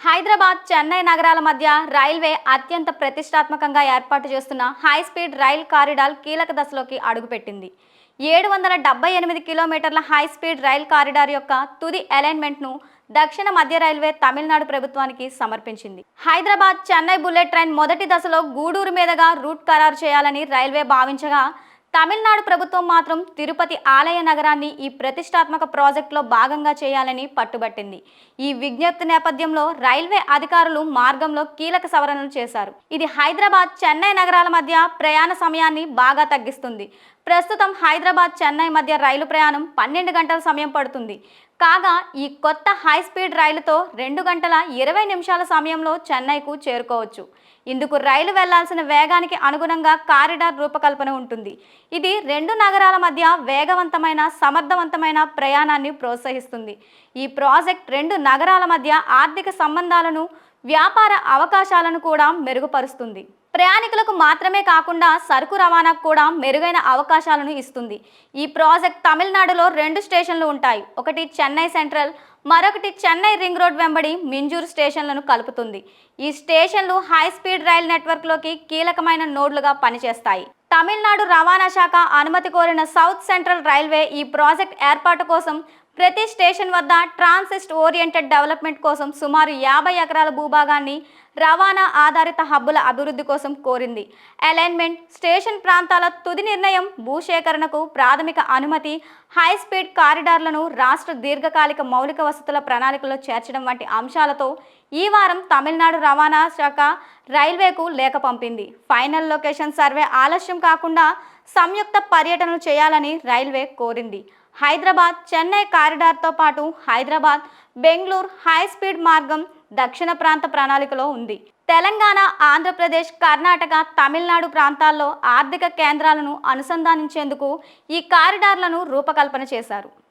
హైదరాబాద్ చెన్నై నగరాల మధ్య రైల్వే అత్యంత ప్రతిష్టాత్మకంగా ఏర్పాటు చేస్తున్న హై స్పీడ్ రైల్ కారిడార్ కీలక దశలోకి అడుగుపెట్టింది. ఏడు వందల డెబ్బై ఎనిమిది కిలోమీటర్ల హై స్పీడ్ రైల్ కారిడార్ యొక్క తుది అలైన్మెంట్ను దక్షిణ మధ్య రైల్వే తమిళనాడు ప్రభుత్వానికి సమర్పించింది. హైదరాబాద్ చెన్నై బుల్లెట్ ట్రైన్ మొదటి దశలో గూడూరు మీదుగా రూట్ ఖరారు చేయాలని రైల్వే భావించగా తమిళనాడు ప్రభుత్వం మాత్రం తిరుపతి ఆలయ నగరాన్ని ఈ ప్రతిష్టాత్మక ప్రాజెక్టులో భాగంగా చేయాలని పట్టుబట్టింది. ఈ విజ్ఞప్తి నేపథ్యంలో రైల్వే అధికారులు మార్గంలో కీలక సవరణలు చేశారు. ఇది హైదరాబాద్ చెన్నై నగరాల మధ్య ప్రయాణ సమయాన్ని బాగా తగ్గిస్తుంది. ప్రస్తుతం హైదరాబాద్ చెన్నై మధ్య రైలు ప్రయాణం పన్నెండు గంటల సమయం పడుతుంది. కాగా ఈ కొత్త హై స్పీడ్ రైలుతో రెండు గంటల ఇరవై నిమిషాల సమయంలో చెన్నైకు చేరుకోవచ్చు. ఇందుకు రైలు వెళ్ళాల్సిన వేగానికి అనుగుణంగా కారిడార్ రూపకల్పన ఉంటుంది. ఇది రెండు నగరాల మధ్య వేగవంతమైన సమర్థవంతమైన ప్రయాణాన్ని ప్రోత్సహిస్తుంది. ఈ ప్రాజెక్ట్ రెండు నగరాల మధ్య ఆర్థిక సంబంధాలను వ్యాపార అవకాశాలను కూడా మెరుగుపరుస్తుంది. ప్రయాణికులకు మాత్రమే కాకుండా సరుకు రవాణాకు కూడా మెరుగైన అవకాశాలను ఇస్తుంది. ఈ ప్రాజెక్ట్ తమిళనాడులో రెండు స్టేషన్లు ఉంటాయి. ఒకటి చెన్నై సెంట్రల్ మరొకటి చెన్నై రింగ్ రోడ్ వెంబడి మింజూరు స్టేషన్లను కలుపుతుంది. ఈ స్టేషన్లు హై స్పీడ్ రైల్ నెట్వర్క్లోకి కీలకమైన నోడ్లుగా పనిచేస్తాయి. తమిళనాడు రవాణా శాఖ అనుమతి కోరిన సౌత్ సెంట్రల్ రైల్వే ఈ ప్రాజెక్ట్ ఏర్పాటు కోసం ప్రతి స్టేషన్ వద్ద ట్రాన్సిస్ట్ ఓరియంటెడ్ డెవలప్మెంట్ కోసం సుమారు యాభై ఎకరాల భూభాగాన్ని రవాణా ఆధారిత హబ్బుల అభివృద్ధి కోసం కోరింది. అలైన్మెంట్ స్టేషన్ ప్రాంతాల తుది నిర్ణయం భూసేకరణకు ప్రాథమిక అనుమతి హై స్పీడ్ కారిడార్లను రాష్ట్ర దీర్ఘకాలిక మౌలిక వసతుల ప్రణాళికలో చేర్చడం వంటి అంశాలతో ఈ వారం తమిళనాడు రవాణా శాఖ రైల్వేకు లేఖ పంపింది. ఫైనల్ లొకేషన్ సర్వే ఆలస్యం కాకుండా సంయుక్త పర్యటనలు చేయాలని రైల్వే కోరింది. హైదరాబాద్ చెన్నై కారిడార్తో పాటు హైదరాబాద్ బెంగళూరు హై స్పీడ్ మార్గం దక్షిణ ప్రాంత ప్రణాళికలో ఉంది. తెలంగాణ ఆంధ్రప్రదేశ్ కర్ణాటక తమిళనాడు ప్రాంతాల్లో ఆర్థిక కేంద్రాలను అనుసంధానించేందుకు ఈ కారిడార్లను రూపకల్పన చేశారు.